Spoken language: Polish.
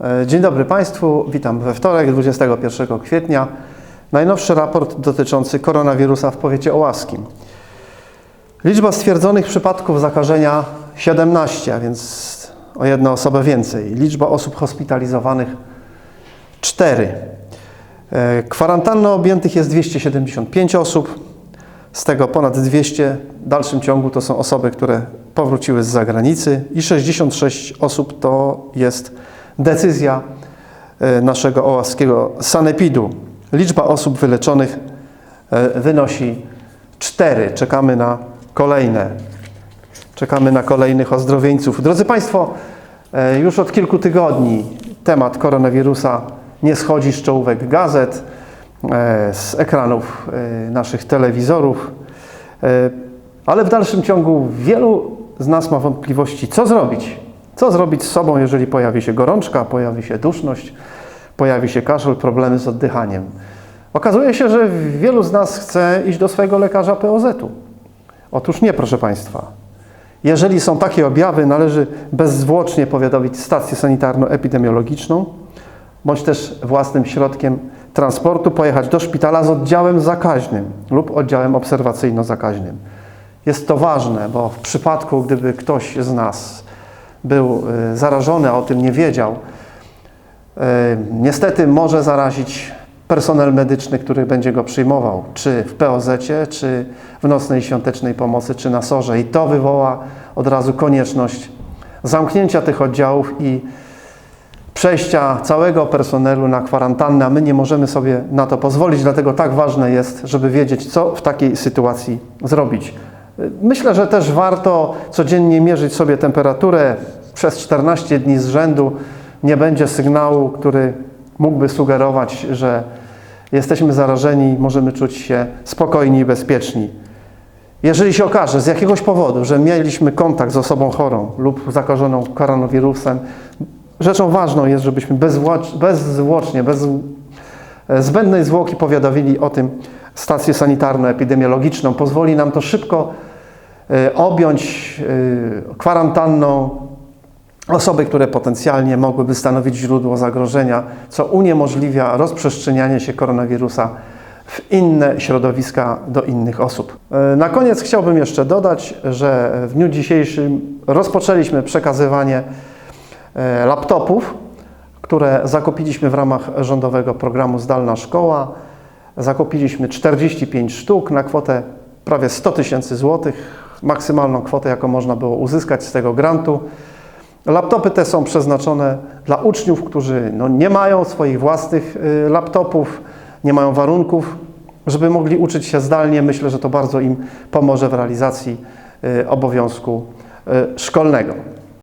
E, Dzień dobry Państwu, witam we wtorek, 21 kwietnia. Najnowszy raport dotyczący koronawirusa w powiecie ołaskim. Liczba stwierdzonych przypadków zakażenia 17, a więc o jedną osobę więcej. Liczba osób hospitalizowanych 4. E, Kwarantanną objętych jest 275 osób, z tego ponad 200 w dalszym ciągu to są osoby, które powróciły z zagranicy i 66 osób to jest decyzja e, naszego ołaskiego sanepidu. Liczba osób wyleczonych e, wynosi 4. Czekamy na kolejne. Czekamy na kolejnych ozdrowieńców. Drodzy Państwo, e, już od kilku tygodni temat koronawirusa nie schodzi z czołówek gazet, z ekranów naszych telewizorów, ale w dalszym ciągu wielu z nas ma wątpliwości, co zrobić. Co zrobić z sobą, jeżeli pojawi się gorączka, pojawi się duszność, pojawi się kaszel, problemy z oddychaniem. Okazuje się, że wielu z nas chce iść do swojego lekarza POZ-u. Otóż nie, proszę Państwa. Jeżeli są takie objawy, należy bezzwłocznie powiadomić stację sanitarno-epidemiologiczną, bądź też własnym środkiem transportu pojechać do szpitala z oddziałem zakaźnym lub oddziałem obserwacyjno-zakaźnym. Jest to ważne, bo w przypadku, gdyby ktoś z nas był y, zarażony, a o tym nie wiedział, y, niestety może zarazić personel medyczny, który będzie go przyjmował, czy w POZ, czy w nocnej świątecznej pomocy, czy na SORze. I to wywoła od razu konieczność zamknięcia tych oddziałów i przejścia całego personelu na kwarantannę, a my nie możemy sobie na to pozwolić, dlatego tak ważne jest, żeby wiedzieć, co w takiej sytuacji zrobić. Myślę, że też warto codziennie mierzyć sobie temperaturę przez 14 dni z rzędu. Nie będzie sygnału, który mógłby sugerować, że jesteśmy zarażeni, możemy czuć się spokojni i bezpieczni. Jeżeli się okaże z jakiegoś powodu, że mieliśmy kontakt z osobą chorą lub zakażoną koronawirusem, rzeczą ważną jest, żebyśmy bezzwłocznie, bez e, zbędnej zwłoki powiadomili o tym stację sanitarno-epidemiologiczną. Pozwoli nam to szybko e, objąć e, kwarantanną osoby, które potencjalnie mogłyby stanowić źródło zagrożenia, co uniemożliwia rozprzestrzenianie się koronawirusa w inne środowiska do innych osób. E, Na koniec chciałbym jeszcze dodać, że w dniu dzisiejszym rozpoczęliśmy przekazywanie laptopów, które zakupiliśmy w ramach rządowego programu Zdalna Szkoła. Zakupiliśmy 45 sztuk na kwotę prawie 100 tysięcy złotych, maksymalną kwotę, jaką można było uzyskać z tego grantu. Laptopy te są przeznaczone dla uczniów, którzy no, nie mają swoich własnych y, laptopów, nie mają warunków, żeby mogli uczyć się zdalnie. Myślę, że to bardzo im pomoże w realizacji y, obowiązku y, szkolnego.